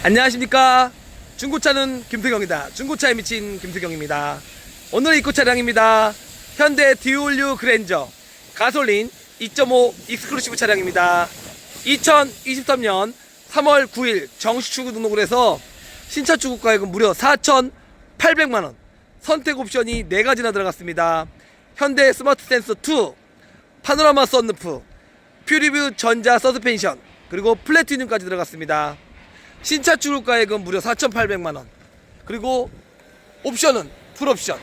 안녕하십니까? 중고차는 김태경이다. 중고차에 미친 김태경입니다. 오늘의 입고 차량입니다. 현대 디올류 그랜저 가솔린 2.5 익스클루시브 차량입니다. 2023년 3월 9일 정식 출고 등록을 해서 신차 출고 가액은 무려 4,800만원. 선택 옵션이 4가지나 들어갔습니다. 현대 스마트 센서 2 파노라마 썬루프 퓨리뷰 전자 서스펜션 그리고 플래티늄까지 들어갔습니다 신차 출고가액은 무려 4,800만원. 그리고 옵션은 풀옵션.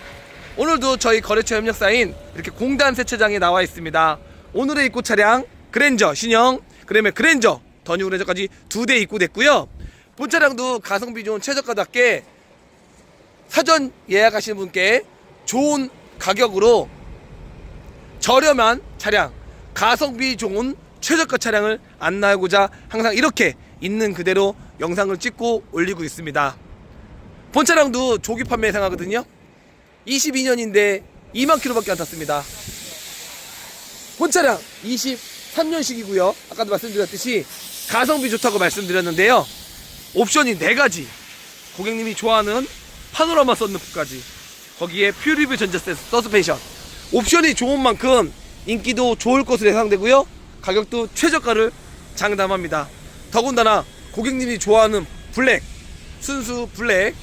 오늘도 저희 거래처 협력사인 이렇게 공단 세차장에 나와 있습니다. 오늘의 입고 차량 그랜저 신형, 그다음에 그랜저, 더뉴 그랜저까지 두 대 입고됐고요. 본 차량도 가성비 좋은 최저가답게 사전 예약하시는 분께 좋은 가격으로 저렴한 차량, 가성비 좋은 최저가 차량을 안내하고자 항상 이렇게 있는 그대로 영상을 찍고 올리고 있습니다. 본 차량도 조기 판매 예상하거든요. 22년인데 2만 킬로밖에 안 탔습니다. 본 차량 23년식이고요. 아까도 말씀드렸듯이 가성비 좋다고 말씀드렸는데요. 옵션이 4가지. 고객님이 좋아하는 파노라마 썬루프까지. 거기에 퓨리뷰 전자 서스펜션. 옵션이 좋은 만큼 인기도 좋을 것으로 예상되고요. 가격도 최저가를 장담합니다. 더군다나 고객님이 좋아하는 블랙, 순수 블랙.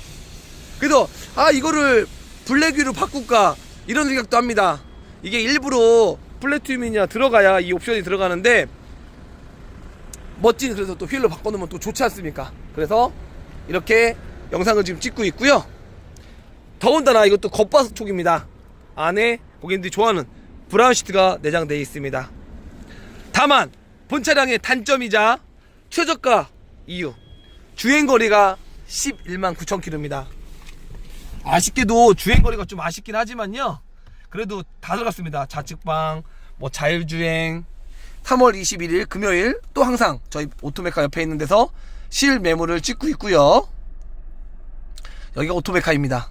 그래서 아 이거를 블랙 위로 바꿀까 이런 생각도 합니다. 이게 일부러 플래티움이냐 들어가야 이 옵션이 들어가는데 멋진 그래서 또 휠로 바꿔놓으면 또 좋지 않습니까? 그래서 이렇게 영상을 지금 찍고 있고요. 더군다나 이것도 겉바속 촉입니다. 안에 고객님들이 좋아하는 브라운 시트가 내장되어 있습니다. 다만 본 차량의 단점이자 최저가 이유 주행거리가 11만 9천 킬로입니다. 아쉽게도 주행거리가 좀 아쉽긴 하지만요. 그래도 다 들어갔습니다. 좌측방, 뭐 자율주행. 3월 21일 금요일 또 항상 저희 오토메카 옆에 있는 데서 실 메모를 찍고 있고요. 여기가 오토메카입니다.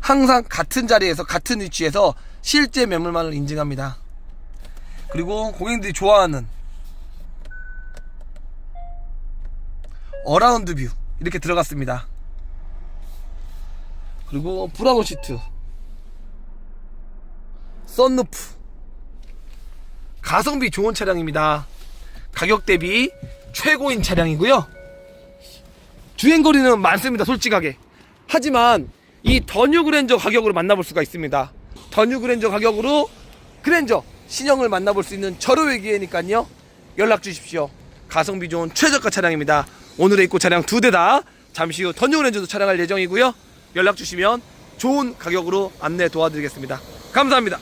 항상 같은 자리에서 같은 위치에서 실제 매물만을 인증합니다. 그리고 고객님들이 좋아하는 어라운드 뷰 이렇게 들어갔습니다. 그리고 브라운 시트 썬루프 가성비 좋은 차량입니다. 가격 대비 최고인 차량이고요. 주행거리는 많습니다. 솔직하게. 하지만 이 더뉴 그랜저 가격으로 만나볼 수가 있습니다. 더뉴 그랜저 가격으로 그랜저 신형을 만나볼 수 있는 저렴의 기회니까요. 연락 주십시오. 가성비 좋은 최저가 차량입니다. 오늘의 입고 차량 두 대 다 잠시 후 그랜저도 촬영할 예정이고요. 연락 주시면 좋은 가격으로 안내 도와드리겠습니다. 감사합니다.